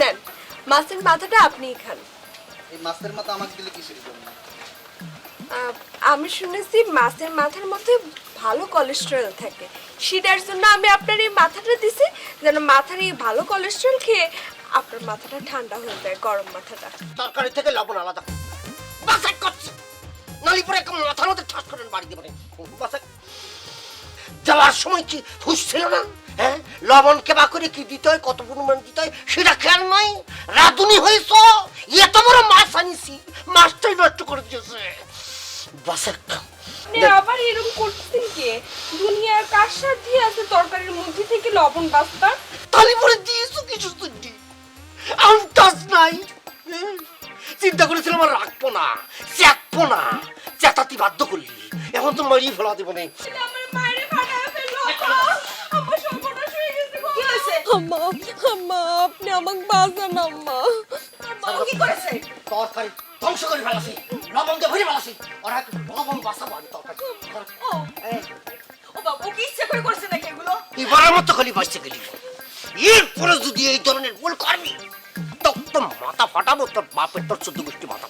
নেন মাছের মাথাটা আপনিই খান। এই মাছের মাথা আমাকে দিলে কিসের জন্য? আমি শুনেছি মাছের মাথার মধ্যে ভালো কোলেস্টেরল থাকে। সেটার জন্য আমি আপনার এই মাথাটা দিছি যেন মাথার এই ভালো কোলেস্টেরল খেয়ে আপনার মাথাটা ঠান্ডা হয়ে যায় গরম মাথাটা। তরকারি থেকে লবণ আলাদা। বাসাক করছি। নালি পরে একদম মাথার মধ্যে ঠাস করে বাড়ি দেবে বাসাক যাওয়ার সময় কি হুশ ছিল না? হ্যাঁ? লবণ কেবা করে কি দিতে হয় কত পরিমাণ দিতে হয় সেটা খেয়াল নাই? রাধুনি হয়েছ? এত বড় মাছ আনিছি। মাছটাই নষ্ট করে দিয়েছে। বাসাক আবার এরকম করছেন কে? দুনিয়ার কার সাথে আছে তরকারির মধ্যে থেকে লবণ বাস্তার তালি পরে দিয়েছ কিছু তুই আন্তাজ নাই। হ্যাঁ? চিন্তা করেছিলাম আর রাখব না। চেকবো না। চেতাতি বাধ্য করলি। এখন তো মারিয়ে ফেলা দেবো না। আম্মা আম্মা আপনি আমাকে বাঁচান আম্মা। কি করেছে? তরকারি ধ্বংস করে ফেলাছি। দিয়ে ভরে ফেলাছি। ওরা বাঁচাবো আমি তরকারি। ও ও বাবা ও কি ইচ্ছে করে করছে নাকি এগুলো? এবারের মতো খালি বাঁচতে গেলি। এরপরে যদি এই ধরনের ভুল করবি তো মাথা ফাটাবো তোর বাপের তোর চোদ্দ গোষ্ঠী মাথা